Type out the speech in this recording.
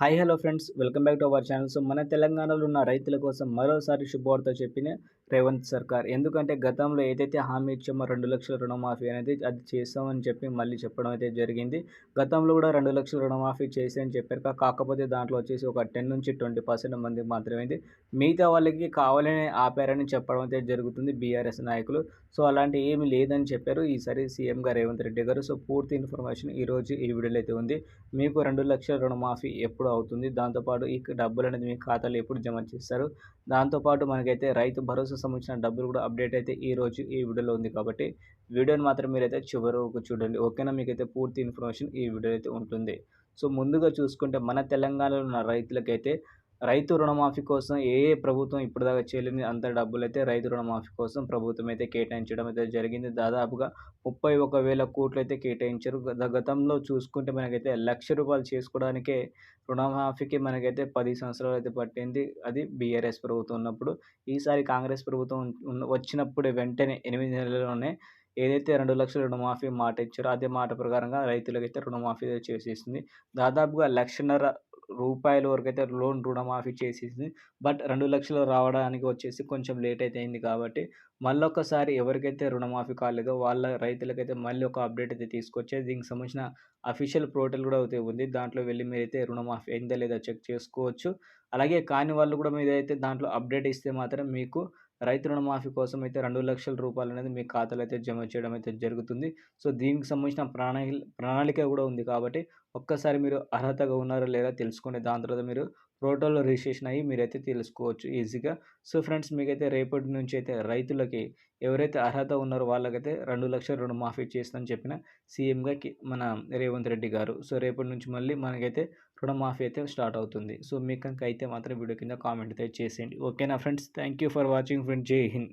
Hi hello friends welcome back to our channel so మన తెలంగాణలో ఉన్న రైతుల కోసం మరోసారి శుభవార్త చెప్పిన రేవంత్ సర్కార్. ఎందుకంటే గతంలో ఏదైతే హామీ ఇచ్చామో రెండు లక్షల రుణమాఫీ అనేది అది చేస్తామని చెప్పి మళ్ళీ చెప్పడం అయితే జరిగింది. గతంలో కూడా రెండు లక్షల రుణమాఫీ చేసి అని చెప్పారు కాకపోతే దాంట్లో వచ్చేసి ఒక టెన్ నుంచి ట్వంటీ పర్సెంట్ మందికి మాత్రమే మిగతా వాళ్ళకి కావాలని ఆపారని చెప్పడం అయితే జరుగుతుంది బీఆర్ఎస్ నాయకులు. సో అలాంటి ఏమి లేదని చెప్పారు ఈసారి సీఎంగా రేవంత్ రెడ్డి గారు. సో పూర్తి ఇన్ఫర్మేషన్ ఈరోజు ఈ వీడియోలో అయితే ఉంది. మీకు రెండు లక్షల రుణమాఫీ ఎప్పుడు అవుతుంది? దాంతోపాటు ఈ డబ్బులు అనేది మీ ఖాతాలో ఎప్పుడు జమ చేస్తారు? దాంతోపాటు మనకైతే రైతు భరోసా సంబంధించిన డబ్బులు కూడా అప్డేట్ అయితే ఈ రోజు ఈ వీడియోలో ఉంది కాబట్టి వీడియోని మాత్రం మీరైతే చివరకు చూడండి. ఓకేనా? మీకైతే పూర్తి ఇన్ఫర్మేషన్ ఈ వీడియో అయితే ఉంటుంది. సో ముందుగా చూసుకుంటే మన తెలంగాణలో ఉన్న రైతులకైతే రైతు రుణమాఫీ కోసం ఏ ఏ ప్రభుత్వం ఇప్పటిదాకా చేయలేని అంత డబ్బులు అయితే రైతు రుణమాఫీ కోసం ప్రభుత్వం అయితే కేటాయించడం అయితే జరిగింది. దాదాపుగా ముప్పై ఒక వేల కోట్లు అయితే కేటాయించారు గతంలో చూసుకుంటే మనకైతే లక్ష రూపాయలు చేసుకోవడానికే రుణమాఫీకి మనకైతే పది సంవత్సరాలు అయితే పట్టింది. అది బీఆర్ఎస్ ప్రభుత్వం ఉన్నప్పుడు. ఈసారి కాంగ్రెస్ ప్రభుత్వం వచ్చినప్పుడు వెంటనే ఎనిమిది నెలల్లోనే ఏదైతే రెండు లక్షల రుణమాఫీ మాట ఇచ్చారో అదే మాట ప్రకారంగా రైతులకైతే రుణమాఫీ చేసేసింది. దాదాపుగా లక్షన్నర రూపాయల వరకు అయితే లోన్ రుణమాఫీ చేసేసింది. బట్ రెండు లక్షలు రావడానికి వచ్చేసి కొంచెం లేట్ అయితే అయింది కాబట్టి మళ్ళొకసారి ఎవరికైతే రుణమాఫీ కాలేదో వాళ్ళ రైతులకైతే మళ్ళీ ఒక అప్డేట్ అయితే తీసుకొచ్చే దీనికి సంబంధించిన అఫీషియల్ పోర్టల్ కూడా అయితే ఉంది. దాంట్లో వెళ్ళి మీరైతే రుణమాఫీ అయిందా లేదా చెక్ చేసుకోవచ్చు. అలాగే కాని వాళ్ళు కూడా మీరైతే దాంట్లో అప్డేట్ ఇస్తే మాత్రం మీకు రైతు రుణమాఫీ కోసం అయితే రెండు లక్షల రూపాయలు అనేది మీ ఖాతాలో అయితే జమ చేయడం అయితే జరుగుతుంది. సో దీనికి సంబంధించిన ప్రణాళిక ప్రణాళిక కూడా ఉంది కాబట్టి ఒక్కసారి మీరు అర్హతగా ఉన్నారో లేదా తెలుసుకునే దాని తర్వాత మీరు పోర్టల్లో రిజిస్ట్రేషన్ అయ్యి మీరైతే తెలుసుకోవచ్చు ఈజీగా. సో ఫ్రెండ్స్ మీకైతే రేపటి నుంచి అయితే రైతులకి ఎవరైతే అర్హత ఉన్నారో వాళ్ళకైతే రెండు లక్షల రుణమాఫీ చేస్తుందని చెప్పిన సీఎంగా మన రేవంత్ రెడ్డి గారు. సో రేపటి నుంచి మళ్ళీ మనకైతే రుణమాఫీ అయితే స్టార్ట్ అవుతుంది. సో మీకు కనుక అయితే మాత్రం వీడియో కింద కామెంట్ అయితే చేసేయండి. ఓకేనా friends? Thank you for watching friend Jai Hind.